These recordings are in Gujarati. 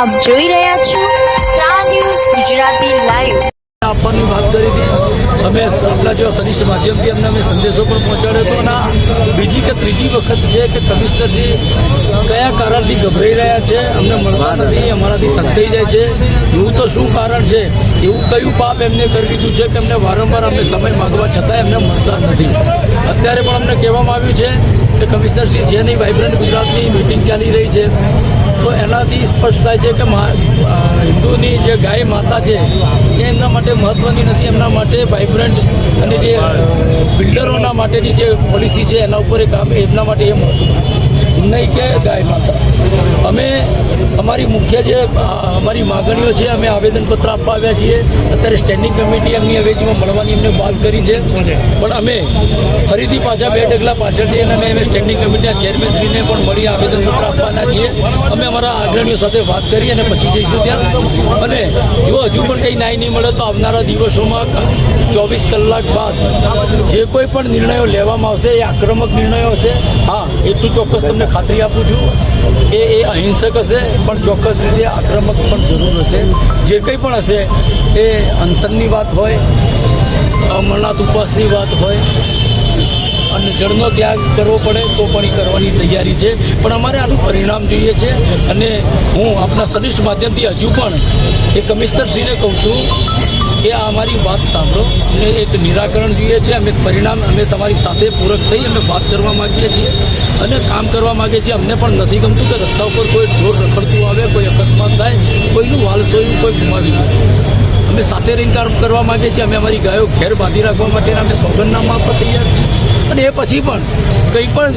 આપ જોઈ રહ્યા છો સ્ટાર ન્યૂઝ ગુજરાતી લાઈવ આપવાની વાત કરી હતી. અમે આપણા જેવા સનિષ્ઠ માધ્યમથી અમને અમે સંદેશો પણ પહોંચાડ્યો હતો અને બીજી કે ત્રીજી વખત છે કે કમિશનરજી કયા કારણથી ગભરાઈ રહ્યા છે, અમને મળતા નથી, અમારાથી સંતાઈ જાય છે. એવું તો શું કારણ છે? એવું કયું પાપ એમને કરી દીધું છે કે અમને વારંવાર અમે સમય માગવા છતાં એમને મળતા નથી. અત્યારે પણ અમને કહેવામાં આવ્યું છે કે કમિશનરશ્રી જેની વાઇબ્રન્ટ ગુજરાતની મિટિંગ ચાલી રહી છે. તો સ્પષ્ટ થાય છે કે હિન્દુની જે ગાય માતા છે, એ એમના માટે મહત્ત્વની નથી. એમના માટે વાઇબ્રન્ટ અને જે બિલ્ડરોના માટેની જે પોલિસી છે, એના ઉપર એ કામ એમના માટે એ નહીં કે ગાય માતા. અમે અમારી મુખ્ય જે અમારી માગણીઓ છે, અમે આવેદનપત્ર આપવા આવ્યા છીએ. અત્યારે સ્ટેન્ડિંગ કમિટી એમની અવેજીમાં મળવાની એમને વાત કરી છે. પણ અમે ફરીથી પાછા બે ડગલા પાછળ અમે અમે સ્ટેન્ડિંગ કમિટીના ચેરમેનશ્રીને પણ મળી આવેદનપત્ર આપવાના છીએ. અમે અમારા અગ્રણીઓ સાથે વાત કરી અને પછી જઈશું ત્યાં. અને જો હજુ પણ કંઈ ન્યાય નહીં મળે તો આવનારા દિવસોમાં ચોવીસ કલાક બાદ જે કોઈ પણ નિર્ણયો લેવામાં આવશે, એ આક્રમક નિર્ણયો હશે. હા એટલું ચોક્કસ તમને ખાતરી આપું છું કે એ અહિંસક હશે, પણ ચોક્કસ રીતે આક્રમક પણ જરૂર હશે. જે કંઈ પણ હશે, એ અનશનની વાત હોય, અમરનાથ ઉપવાસની વાત હોય જળનો ત્યાગ કરવો પડે તો પણ એ કરવાની તૈયારી છે. પણ અમારે આનું પરિણામ જોઈએ છે અને હું આપણા સનિષ્ઠ માધ્યમથી હજુ પણ એ કમિશનરશ્રીને કહું છું કે આ અમારી વાત સાંભળો. અને એક નિરાકરણ જોઈએ છે, અમે પરિણામ અમે તમારી સાથે પૂરક થઈ અમે વાત કરવા માગીએ છીએ અને કામ કરવા માગીએ છીએ. અમને પણ નથી ગમતું કે રસ્તા ઉપર કોઈ ઢોર રખડતું આવે, કોઈ અકસ્માત થાય, કોઈનું વાલ જોયું કોઈ ગુમાવી જાય અમે સાથે રહીને કામ કરવા માગીએ છીએ. અમે અમારી ગાયો ઘેર બાંધી રાખવા માટેના અમે સોગંદનામા પર તૈયાર છીએ. પછી પણ કંઈ પણ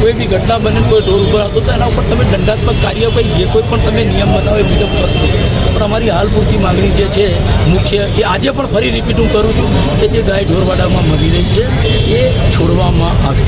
કોઈ બી ઘટના બને, કોઈ ઢોર ઉપર આવતો તો એના ઉપર તમે દંડાત્મક કાર્યવાહી જે કોઈ પણ તમે નિયમ બનાવો એ મુજબ કરશો પણ અમારી હાલ પૂરતી માગણી જે છે, મુખ્ય એ આજે પણ ફરી રિપીટ હું કરું છું કે જે ગાય ઢોરવાડામાં મરી રહી છે, એ છોડવામાં આવે.